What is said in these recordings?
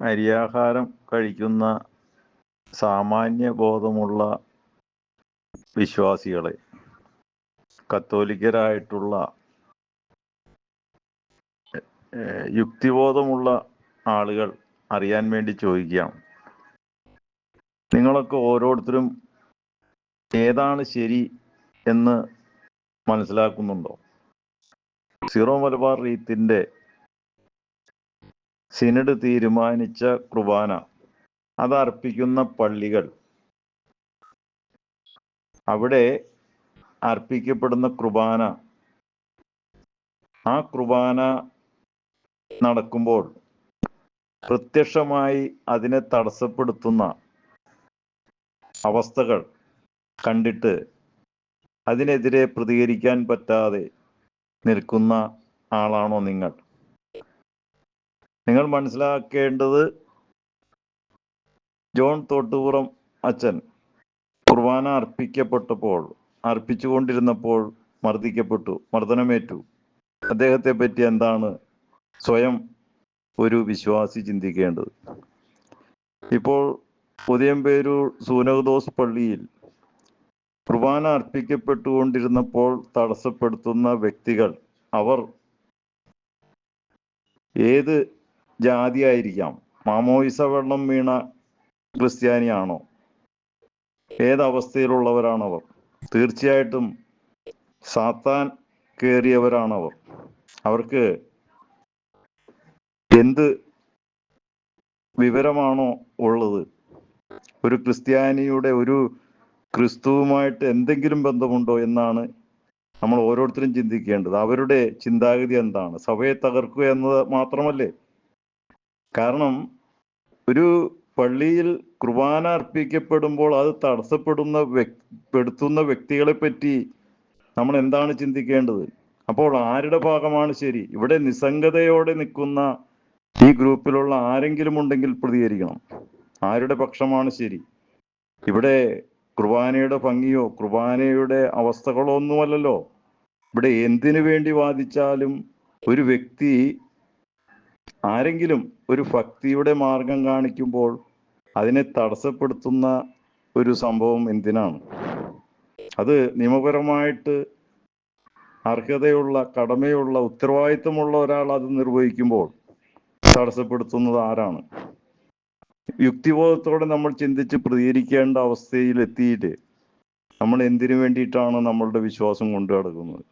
അരിയാഹാരം കഴിക്കുന്ന സാമാന്യ ബോധമുള്ള വിശ്വാസികളെ കത്തോലിക്കരായിട്ടുള്ള യുക്തിബോധമുള്ള ആളുകൾ അറിയാൻ വേണ്ടി ചോദിക്കാം. നിങ്ങളൊക്കെ ഓരോരുത്തരും ഏതാണ് ശരി എന്ന് മനസ്സിലാക്കുന്നുണ്ടോ? സീറോ മലബാർ റീത്തിന്റെ സിനഡ് തീരുമാനിച്ച കുർബാന. അത് അർപ്പിക്കുന്ന പള്ളികൾ. അവിടെ അർപ്പിക്കപ്പെടുന്ന കുർബാന. ആ കുർബാന നടക്കുമ്പോൾ പ്രത്യക്ഷമായി അതിനെ തടസ്സപ്പെടുത്തുന്ന അവസ്ഥകൾ കണ്ടിട്ട് അതിനെതിരെ പ്രതികരിക്കാൻ പറ്റാതെ നിൽക്കുന്ന ആളാണോ നിങ്ങൾ? നിങ്ങൾ മനസ്സിലാക്കേണ്ടത് ജോൺ തോട്ടുപുറം അച്ഛൻ കുർബാന അർപ്പിക്കപ്പെട്ടപ്പോൾ അർപ്പിച്ചുകൊണ്ടിരുന്നപ്പോൾ മർദ്ദിക്കപ്പെട്ടു മർദ്ദനമേറ്റു. അദ്ദേഹത്തെ പറ്റി എന്താണ് സ്വയം ഒരു വിശ്വാസി ചിന്തിക്കേണ്ടത്? ഇപ്പോൾ പുതിയമ്പേരൂർ സൂനകദോസ് പള്ളിയിൽ കുർബാന അർപ്പിക്കപ്പെട്ടുകൊണ്ടിരുന്നപ്പോൾ തടസ്സപ്പെടുത്തുന്ന വ്യക്തികൾ അവർ ഏത് ജാതിയായിരിക്കാം. മാമോയിസ വെള്ളം വീണ ക്രിസ്ത്യാനിയാണോ? ഏതവസ്ഥയിലുള്ളവരാണവർ? തീർച്ചയായിട്ടും സാത്താൻ കയറിയവരാണവർ അവർക്ക് എന്ത് വിവരമാണോ ഉള്ളത്? ഒരു ക്രിസ്ത്യാനിയുടെ ഒരു ക്രിസ്തുവുമായിട്ട് എന്തെങ്കിലും ബന്ധമുണ്ടോ എന്നാണ് നമ്മൾ ഓരോരുത്തരും ചിന്തിക്കേണ്ടത്. അവരുടെ ചിന്താഗതി എന്താണ്? സഭയെ തകർക്കുക എന്നത് മാത്രമല്ലേ? കാരണം ഒരു പള്ളിയിൽ കുർബാന അർപ്പിക്കപ്പെടുമ്പോൾ അത് തടസ്സപ്പെടുന്ന പെടുത്തുന്ന വ്യക്തികളെ പറ്റി നമ്മൾ എന്താണ് ചിന്തിക്കേണ്ടത്? അപ്പോൾ ആരുടെ ഭാഗമാണ് ശരി? ഇവിടെ നിസ്സംഗതയോടെ നിൽക്കുന്ന ഈ ഗ്രൂപ്പിലുള്ള ആരെങ്കിലും ഉണ്ടെങ്കിൽ പ്രതികരിക്കണം. ആരുടെ പക്ഷമാണ് ശരി? ഇവിടെ കുർബാനയുടെ ഭംഗിയോ കുർബാനയുടെ അവസ്ഥകളോ ഒന്നുമല്ലല്ലോ. ഇവിടെ എന്തിനു വേണ്ടി വാദിച്ചാലും ഒരു വ്യക്തി ആരെങ്കിലും ഒരു ഭക്തിയുടെ മാർഗം കാണിക്കുമ്പോൾ അതിനെ തടസ്സപ്പെടുത്തുന്ന ഒരു സംഭവം എന്തിനാണ്? അത് നിയമപരമായിട്ട് അർഹതയുള്ള കടമയുള്ള ഉത്തരവാദിത്തമുള്ള ഒരാൾ അത് നിർവഹിക്കുമ്പോൾ തടസ്സപ്പെടുത്തുന്നത് ആരാണ്? യുക്തിബോധത്തോടെ നമ്മൾ ചിന്തിച്ച് പ്രതികരിക്കേണ്ട അവസ്ഥയിൽ എത്തിയിട്ട് നമ്മൾ എന്തിനു വേണ്ടിയിട്ടാണ് നമ്മളുടെ വിശ്വാസം കൊണ്ടു നടക്കുന്നത്?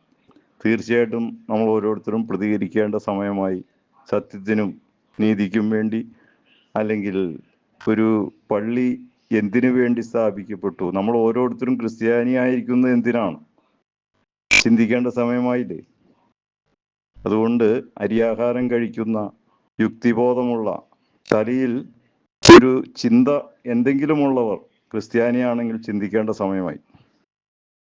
തീർച്ചയായിട്ടും നമ്മൾ ഓരോരുത്തരും പ്രതികരിക്കേണ്ട സമയമായി സത്യത്തിനും നീതിക്കും വേണ്ടി അല്ലെങ്കിൽ ഒരു പള്ളി എന്തിനു വേണ്ടി സ്ഥാപിക്കപ്പെട്ടു? നമ്മൾ ഓരോരുത്തരും ക്രിസ്ത്യാനിയായിരിക്കുന്നത് എന്തിനാണ്? ചിന്തിക്കേണ്ട സമയമായില്ലേ? അതുകൊണ്ട് അരിയാഹാരം കഴിക്കുന്ന യുക്തിബോധമുള്ള തലയിൽ ഒരു ചിന്ത എന്തെങ്കിലുമുള്ളവർ ക്രിസ്ത്യാനിയാണെങ്കിൽ ചിന്തിക്കേണ്ട സമയമായി.